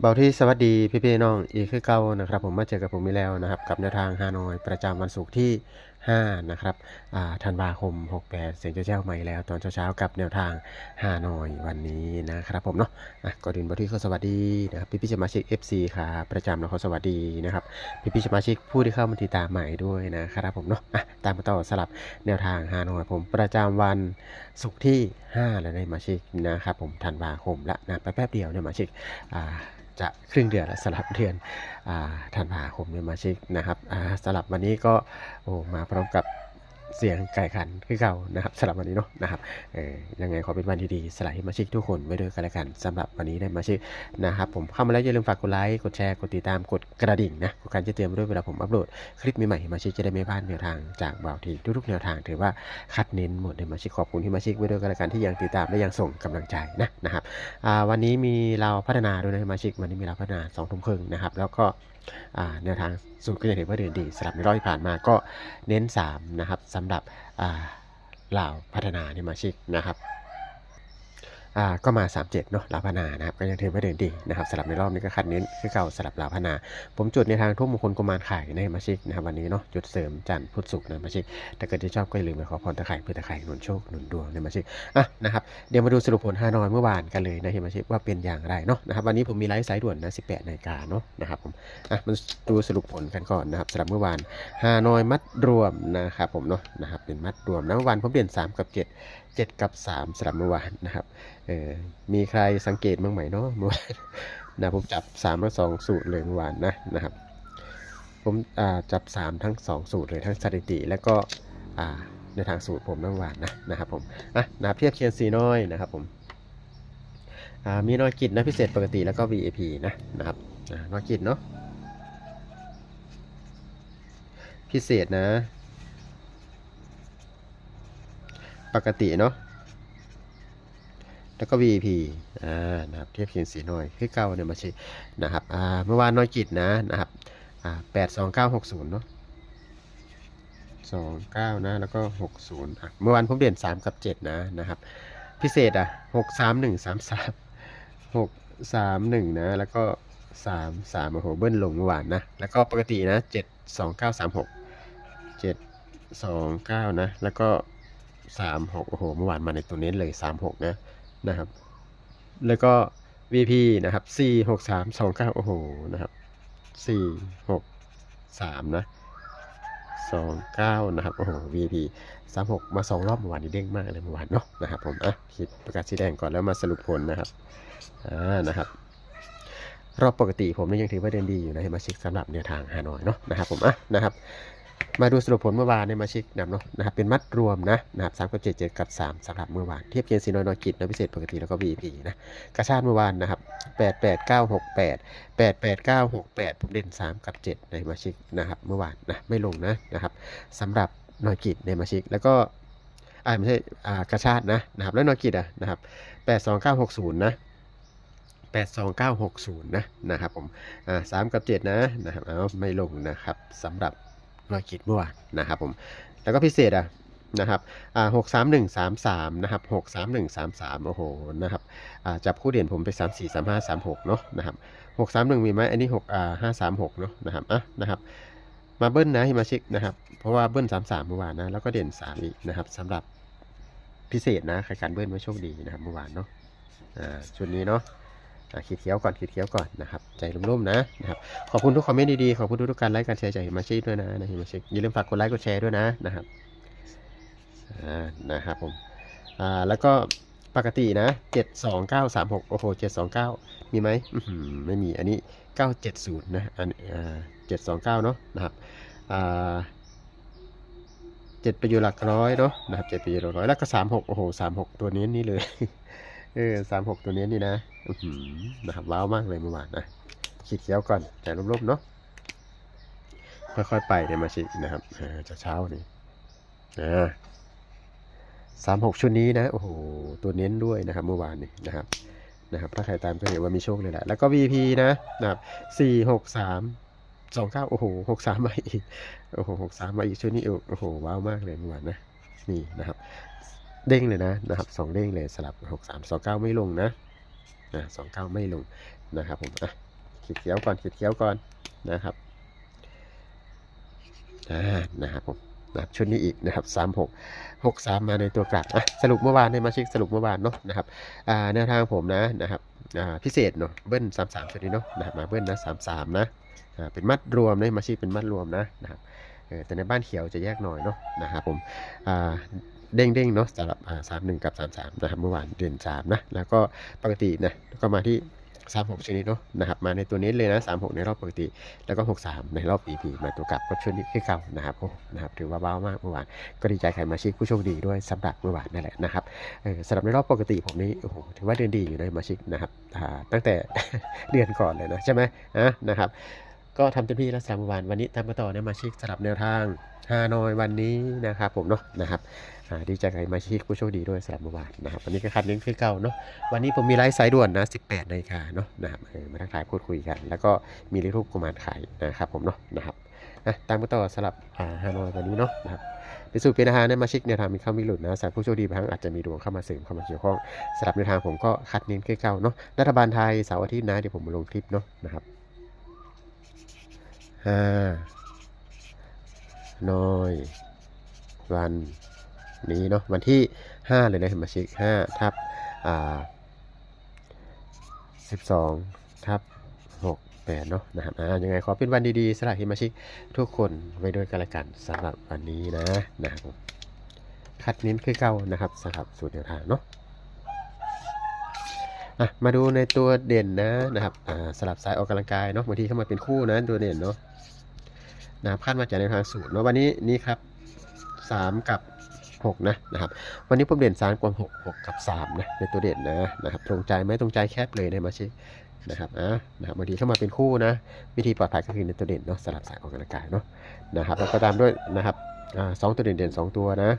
เบาที่สวัสดีพี่พี่น้องอีกคือเก่านะครับ ผมมาเจอกับผมอีกแล้วนะครับ กับแนวทางฮานอยประจำวันศุกร์ที่ 5 นะครับอ่าธันวาคม 68 เสียงเจ้าเจ้าใหม่แล้ว ตอนเช้าๆกับแนวทางฮานอยวันนี้นะครับผมเนาะอะก่อนอื่นเบาที่ก็สวัสดีนะครับพี่พี่สมาชิก FC ครับประจำแล้วก็สวัสดีนะครับพี่พี่สมาชิกผู้ที่เข้ามาติดตามใหม่ด้วยนะครับผมเนาะอะตามมาต่อสลับแนวทางฮานอยผมประจำวันศุกร์ที่5แล้วในมาชิกนะครับผมธันวาคมละนะแป๊บเดียวเนี่ยมาชิกอ่า จะครึ่งเดือนแล้วสลับเดือนอ่าธันวาคมเนี่ยมาชิกนะครับสลับวันนี้ก็โอ้มาพร้อมกับ เสียงไก่ขันคือเก่านะครับสลับวันนี้เนาะนะครับเออยังไงขอเป็นวันที่ดีสลายมาชิกทุกคนไว้ด้วยกันล้วกันสำหรับวันนี้ได้มาชิกนะครับผมเข้ามาแล้วอย่าลืมฝากกดไลค์กดแชร์กดติดตามกดกระดิ่งนะกดการแจ้งเตือนด้วยเวลาผมอัปโหลดคลิปใหม่ๆมาชิกจะได้ไม่พลาดแนวทางจากบ่าวทีทุกๆแนวทางถือว่าคัดเน้นหมดเลยมาชิกขอบคุณที่มาชิกไว้ด้วยกันล้วกันที่ยังติดตามและยังส่งกำลังใจนะนะครับวันนี้มีเราพัฒนาด้วยนะสมาชิกวันนี้มีเราพัฒนาสองทุ่มครึ่งนะครับแล้วก็แนวทางสูตรก็ยังถือว่าเดินดีสำหรับในรอบที่ผ่านมาก็เน้น3นะครับสำหรับเหล่าพัฒนาในสมาชิกนะครับ อ่าก็มา 37เนาะลาพนานะครับก็ยังถือว่าเดินดีนะครับสำหรับในรอบนี้ก็คัดเน้นคือเก่าสำหรับลาพนา ผมจุดในทางทุ่มมงคลกุมารไข่ในมาชิกนะครับวันนี้เนาะจุดเสริมจันทร์พุธศุกร์ในมาชิกถ้าเกิดที่ชอบก็อย่าลืมไปขอพรตะไคร่เพื่อตะไคร่หนุนโชคหนุนดวงในมาชิกอะนะครับเดี๋ยวมาดูสรุปผลฮานอยเมื่อวานกันเลยนะเฮมาชิว่าเป็นอย่างไรเนาะนะครับวันนี้ผมมีไลฟ์สายด่วนนะ18นาฬิกาเนาะนะครับผมอะมาดูสรุปผลกันก่อนนะครับสำหรับเมื่อวานฮานอยมัดรวมนะครับผมเนาะนะครับเป็นมัดรวมนะเมื่อวานผมเปลี่ยน3 กับ 7 7 กับ 3สำหรับเมื่อวานนะครับเออมีใครสังเกตบ้างไหมเนาะเมื่อวานนะผมจับ3และ2สูตรเลยเมื่อวานนะนะครับ ผมจับ 3 ทั้ง 2 สูตรเลยทั้งสถิติแล้วก็ในทางสูตรผมเมื่อวานนะนะครับผมอะนะเทียบเคียงสีน้อยนะครับผมมีน้อยกิจนะพิเศษปกติแล้วก็ VIP นะนะครับน้อยกิจเนาะพิเศษนะ ปกติเนาะแล้วก็ VIP อ่านะครับเทียบเคียงสีน้อยคือเก้าเนี่ยมาชินะครับอ่าเมื่อวานน้อยกิจนะนะครับอ่าแปดสองเก้าหกศูนย์เนาะสองเก้านะแล้วก็หกศูนย์อะเมื่อวานผมเด่นสามกับเจ็ดนะนะครับ พิเศษอะหกสามหนึ่งสามสามหกสามหนึ่งนะแล้วก็สามสามโอ้โหเบิ้ลลงเมื่อวานนะแล้วก็ปกตินะเจ็ดสองเก้าสามหกเจ็ดสองเก้านะแล้วก็ สามหกโอ้โห เมื่อวานมาในตัวนี้เลยสามหกนะนะครับ แล้วก็ VP นะครับสี่หกสามสองเก้าโอ้โหนะครับสี่หกสามนะสองเก้านะครับโอ้โห VP สามหกมาสองรอบเมื่อวานนี้เด้งมากเลยเมื่อวานเนาะนะครับผมอะคิดประกาศสีแดงก่อนแล้วมาสรุปผลนะครับอ่านะครับรอบปกติผมนี่ยังถือว่าเดินดีอยู่นะมาเช็คสำหรับแนวทางฮานอยเนาะนะครับผมอะนะครับ มาดูสรุปผลเมื่อวานในมาช็คนำเนาะนะครับเป็นมัดรวมนะนะครับสามกับเจ็ดเจ็ดกับสามสำหรับเมื่อวานเทียบเคียงซีนอยนอยกิจนะพิเศษปกติแล้วก็ VP นะกระชาติเมื่อวานนะครับแปดแปดเก้าหกแปดแปดแปดเก้าหกแปดผมเด่นสามกับเจ็ดในมาชิกนะครับเมื่อวานนะไม่ลงนะนะครับสำหรับนอยกิจในมาชิกแล้วก็อ่าไม่ใช่อ่ากระชาตินะนะครับแล้วนอยกิจอะนะครับแปดสองเก้าหกศูนย์นะแปดสองเก้าหกศูนย์นะนะครับผมอ่าสามกับเจ็ดนะนะครับเอาไม่ลงนะครับสำหรับ นอยกิจเมื่อวานนะครับผม แล้วก็พิเศษอะนะครับอ่าหกสามหนึ่งสามสามนะครับหกสามหนึ่งสามสามโอ้โหนะครับอ่าจับคู่เด่นผมไปสามสี่สามห้าสามหกเนาะนะครับหกสามหนึ่งมีไหมอันนี้หกอ่าห้าสามหกเนาะนะครับอะนะครับ มาเบิ้ลนะฮิมาชิกนะครับเพราะว่าเบิ้ลสามสามเมื่อวานนะแล้วก็เด่นสามอีกนะครับสำหรับพิเศษนะใครการเบิ้ลไม่โชคดีนะครับเมื่อวานเนาะอ่าชุดนี้เนาะ ขีดเขียวก่อนขีดเขียวก่อนนะครับ ใจร่มๆนะนะครับ ขอบคุณทุกคอมเมนต์ดีๆ ขอบคุณทุกๆการไลค์การแชร์จากฮิมาชิด้วยนะนะฮิมาชิอย่าลืมฝากกดไลค์กดแชร์ด้วยนะนะครับอ่านะครับผมอ่าแล้วก็ปกตินะเจ็ดสองเก้าสามหกโอ้โหเจ็ดสองเก้ามีไหมไม่มีอันนี้970นะอันอ่า729เนาะนะครับอ่าเจ็ดไปอยู่หลักร้อยเนาะนะครับเจ็ดไปอยู่หลักร้อยแล้วก็36โอ้โห36ตัวนี้นี่เลย เออ36ตัวนี้นี่นะอื้อหือนะครับว้าวมากเลยเมื่อวานนะขีดเขียวก่อนแต่ลบๆเนาะค่อยๆไปเนี่ยมาชินะครับอ่าจากเช้านี่อ่าสามหกชุดนี้นะโอ้โหตัวเน้นด้วยนะครับเมื่อวานนี่นะครับนะครับ ถ้าใครตามก็เห็นว่ามีโชคเลยแหละ แล้วก็ VP นะนะครับสี่หกสามสองเก้าโอ้โหหกสามมาอีกโอ้โหหกสามมาอีกชุดนี้โอ้โหว้าวมากเลยเมื่อวานนะนี่นะครับ เด้งเลยนะนะครับสองเด้งเลยสลับหกสามสองเก้าไม่ลงนะนะสองเก้าไม่ลงนะครับผมอะขีดเขียวก่อนขีดเขียวก่อนนะครับอ่านะครับผมนะครับชุดนี้อีกนะครับสามหกหกสามมาในตัวกลับอะสรุปเมื่อวานให้มาช็คสรุปเมื่อวานเนาะนะครับอ่าแนวทางผมนะนะครับอ่าพิเศษเนาะเบิ้ลสามสามชุดนี้เนาะนะครับมาเบิ้ลนะสามสามนะอ่าเป็นมัดรวมในมาช็คเป็นมัดรวมนะนะครับเออแต่ในบ้านเขียวจะแยกหน่อยเนาะนะครับผมอ่า เด้งเด้งๆเนาะสำหรับสามหนึ่งกับสามสามนะครับเมื่อวานเดือนสามนะแล้วก็ปกตินะก็มาที่สามหกชนิดเนาะนะครับมาในตัวนี้เลยนะสามหกในรอบปกติ แล้วก็หกสามในรอบ EP มาตัวกลับก็ช่วงนี้คือเก่านะครับโอ้นะครับถือว่าเบามากเมื่อวานก็ดีใจใครมาชิกผู้โชคดีด้วยสำหรับเมื่อวานนั่นแหละนะครับสำหรับในรอบปกติผมนี้โอ้โหถือว่าเดือนดีอยู่เลยมาชิกนะครับตั้งแต่เดือนก่อนเลยนะใช่ไหมอะนะครับ ก็ทำเต็มที่แล้วสำหรับเมื่อวานวันนี้ตามมาต่อเนี่ยมาชิกสำหรับแนวทางฮานอยวันนี้นะครับผมเนาะนะครับดีใจกับมาชิกผู้โชคดีด้วยสำหรับเมื่อวานนะครับวันนี้ก็คัดเน้นคือเก่าเนาะวันนี้ผมมีไลฟ์สายด่วนนะ18นาฬิกาเนาะนะครับเออมาทักทายพูดคุยกัน แล้วก็มีเลขรูปกุมารขายนะครับผมเนาะนะครับนะตามมาต่อสำหรับฮานอยวันนี้เนาะนะครับเป็นสูตรเป็นอาหารในมาชิกในวทางมีเข้ามีหลุดนะสำหรับผู้โชคดีบางครั้งอาจจะมีดวงเข้ามาเสริมเข้ามาเกี่ยวข้องสำหรับในวทางผมก็คัดเน้นคือเก่าเนาะรัฐบาลไทยเสาร์อาทิตย์นะเดี๋ยวผมลงคลิปเนาะนะครับ ห้านอย วันนี้เนาะวันที่ 5 เลยนะสมาชิก5ทับอ่า12ทับ6 8เนาะนะครับอ่ายังไงขอเป็นวันดีๆสำหรับสมาชิกทุกคนไว้ด้วยกันละกันสำหรับวันนี้นะนะครับคัดเน้นคือเก่านะครับสำหรับสูตรแนวทางเนาะ อะมาดูในตัวเด่นนะนะครับอ่าสลับสายออกกำลังกายเนาะบางทีเข้ามาเป็นคู่นะตัวเด่นเนาะนะครับคาดมาจากในทางสูตรเนาะวันนี้นี่ครับ 3 กับ 6 นะนะครับ วันนี้ผมเด่น3กว่า6 6 กับ3นะในตัวเด่นนะนะครับตรงใจไหมตรงใจแคบเลยในมาชินะครับอะนะครับบางทีเข้ามาเป็นคู่นะ วิธีปลอดภัยก็คือในตัวเด่นเนาะสลับสายออกกำลังกายเนาะนะครับแล้วก็ตามด้วยนะครับอ่าสองตัวเด่นเด่นสองตัวนะ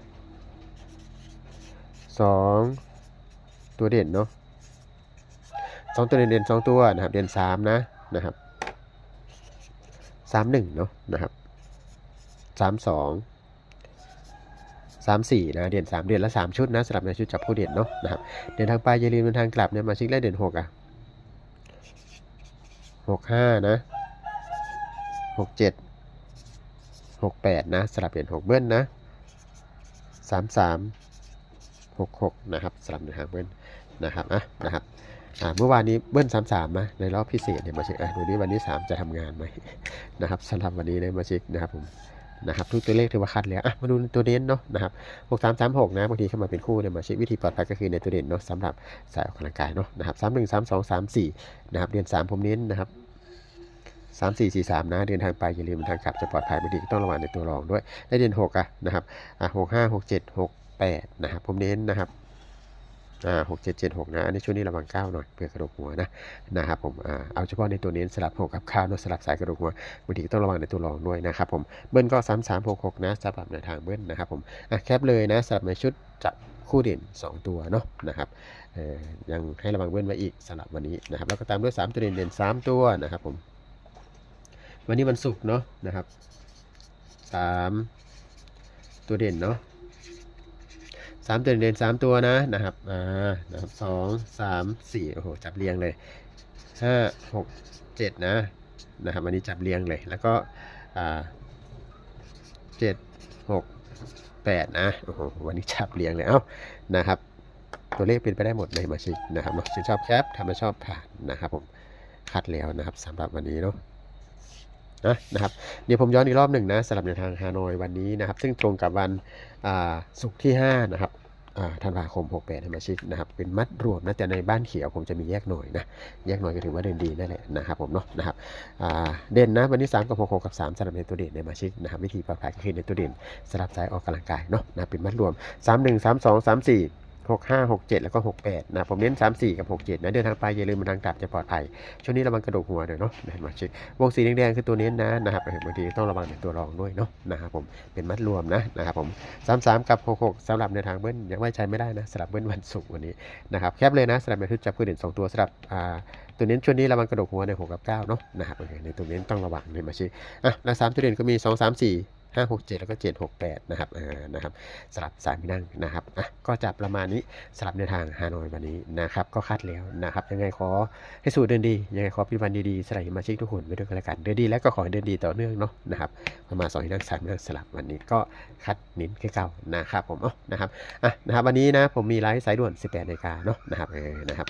สองตัวเด่นเนาะ สองตัวเด่นเด่นสองตัวนะครับ เด่นสามนะนะครับสามหนึ่งเนาะนะครับสามสองสามสี่นะ เด่นสามเด่นละสามชุดนะสำหรับในชุดจับผู้เด่นเนาะนะครับ เด่นทางไปอย่าลืมเดินทางกลับเนี่ยมาชิกและเด่นหกอะหกห้านะหกเจ็ดหกแปดนะสลับเด่นหกเบิ้ลนะสามสามหกหกนะครับสลับเดินทางเบิ้ลนะครับอะนะครับ อ่าเมื่อวานนี้เบิ้ลสามสามนะในรอบพิเศษเนี่ยมาเช็คอะดูนี้วันนี้สามจะทำงานไหมนะครับสำหรับวันนี้เลยมาเช็คนะครับผมนะครับทุกตัวเลขถือว่าคัดแล้วอะมาดูตัวเด่นเนาะนะครับหกสามสามหกนะบางทีเข้ามาเป็นคู่เนี่ยมาเช็ควิธีปลอดภัยก็คือในตัวเด่นเนาะสำหรับสายออกกำลังกายเนาะนะครับสามหนึ่งสามสองสามสี่นะครับเดือนสามผมเน้นนะครับสามสี่สี่สามนะเดินทางไปอย่าลืมทางกลับจะปลอดภัยบางทีก็ต้องระวังในตัวรองด้วยในเดือนหกอะนะครับอะหกห้าหกเจ็ดหกแปดนะครับผมเน้นนะครับ หกเจ็ดเจ็ดหกนะอันนี้ช่วงนี้ระวังก้าวหน่อยเผื่อกระดูกหัวนะนะครับผมอ่าเอาเฉพาะในตัวเน้นสลับหกกับข้าวนอะสลับสายกระดูกหัวบางทีก็ต้องระวังในตัวรองด้วยนะครับผมเบิ้ลก็3 3 6 6นะสำหรับในทางเบิ้ลนะครับผมอะแคปเลยนะสำหรับในชุดจับคู่เด่น 2 ตัวเนาะนะครับเอ่อยังให้ระวังเบิ้ลไว้อีกสำหรับวันนี้นะครับแล้วก็ตามด้วย 3 ตัวเด่นเด่น3ตัวนะครับผมวันนี้วันศุกร์เนาะนะครับ 3 ตัวเด่นเนาะ สามตัวเด่นสามตัวนะนะครับ อ่านะครับสองสามสี่โอ้โห จับเรียงเลยห้าหกเจ็ดนะ นะครับ อันนี้จับเรียงเลย แล้วก็ อ่าเจ็ดหกแปดนะ โอ้โห วันนี้จับเรียงเลย เอ้า นะครับ ตัวเลขเป็นไปได้หมดเลยมาชินะครับเนาะชื่นชอบแคปทำมาชอบผ่านนะครับผม คัดแล้วนะครับสำหรับวันนี้เนาะ นะนะครับเดี๋ยวผมย้อนอีกรอบหนึ่งนะสำหรับในทางฮานอยวันนี้นะครับ ซึ่งตรงกับวันศุกร์ที่ 5 นะครับธันวาคม 68ให้มาชิกนะครับ เป็นมัดรวมนะแต่ในบ้านเขียวผมจะมีแยกหน่อยนะ แยกหน่อยก็ถือว่าเด่นดีนั่นแหละนะครับผมเนาะนะครับเด่นนะวันนี้ 3 กับ6 6กับ 3สำหรับในตัวเด่นในมาชิกนะครับวิธีปรับผัยก็คือในตัวเด่นสลับสายออกกำลังกายเนาะนะเป็นมัดรวม 3 1 3 2 3 4 6 5 6 7 แล้วก็ 68 นะ ผมเน้น 3 4 กับ 6 7 นะ เดินทางไปอย่าลืมมันทางกลับจะปลอดภัย ช่วงนี้ระวังกระดูกหัวหน่อยเนาะนะมาชิกวงสีแดงๆคือตัวเน้นนะนะครับบางทีต้องระวังในตัวรองด้วยเนาะนะครับผมเป็นมัดรวมนะนะครับผม33 กับ 66สำหรับในทางเบิ้ลยังไว้ใจไม่ได้นะสำหรับเบิ้ลวันศุกร์วันนี้นะครับแคปเลยนะสำหรับในทุกจับคู่เด่นสองตัวสำหรับอ่าตัวเน้นช่วงนี้ระวังกระดูกหัวใน6กับ9เนาะนะครับในตัวเน้นต้องระวังในมาชิอะแล้วสามตัวเด่นก็มี 2 3 4 ห้าหกเจ็ดแล้วก็เจ็ดหกแปดนะครับเออนะครับสลับสามที่นั่งนะครับอะก็จะประมาณนี้สลับในทางฮานอยวันนี้นะครับก็คัดแล้วนะครับยังไงขอให้สู่เดินดียังไงขอพิวันดีๆสลายมาชิกทุกคนไปด้วยกันล้วกันเดินดีแล้วก็ขอให้เดินดีต่อเนื่องเนาะนะครับประมาณสองที่นั่งสามที่นั่งสลับวันนี้ก็คัดนิ้นแค่เก่านะครับผมเอ๋อนะครับอะนะครับวันนี้นะผมมีไลฟ์สายด่วน 18นาฬิกาเนาะนะครับเออนะครับ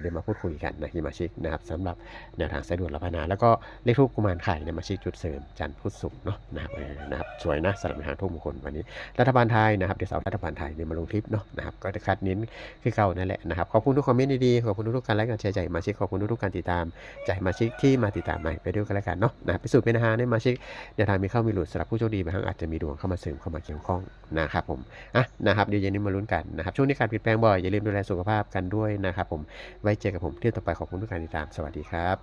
เดี๋ยวมาพูดคุยกันนะฮิมาชิกนะครับสำหรับแนวทางสายด่วนรัพนา แล้วก็เลขทูปกุมารไข่เนี่ยมาชี้จุดเสริมจันทร์พุธศุกร์เนาะนะครับนะครับสวยนะสำหรับทางทูปมงคลวันนี้ รัฐบาลไทยนะครับเดี๋ยวเสาร์รัฐบาลไทยเนี่ยมาลงคลิปเนาะนะครับก็จะคัดเน้นคือเก่านั่นแหละนะครับขอบคุณทุกคอมเมนต์ดีๆขอบคุณทุกๆการไลค์การแชร์ใจมาชิกขอบคุณทุกๆการติดตามใจมาชิกที่มาติดตามใหม่ไปด้วยกันแล้วกันเนาะนะครับพิสูจน์เป็นอาหารในมาชิกแนวทางมีเข้ามีหลุดสำหรับผู้โชคดีบางครั้งอาจจะมีดวงเข้ามาเสริมเข้ามาเกี่ยวข้องนะครับผมอะนะครับเดี๋ยวเย็นนี้มาลุ้นกันนะครับช่วงนี้การเปลี่ยนแปลงบ่อยอย่าลืมดูแลสุขภาพกันด้วยนะครับผมไว้เจอกับผมเที่ยวต่อไปขอบคุณทุกการติดตามสวัสดีครับ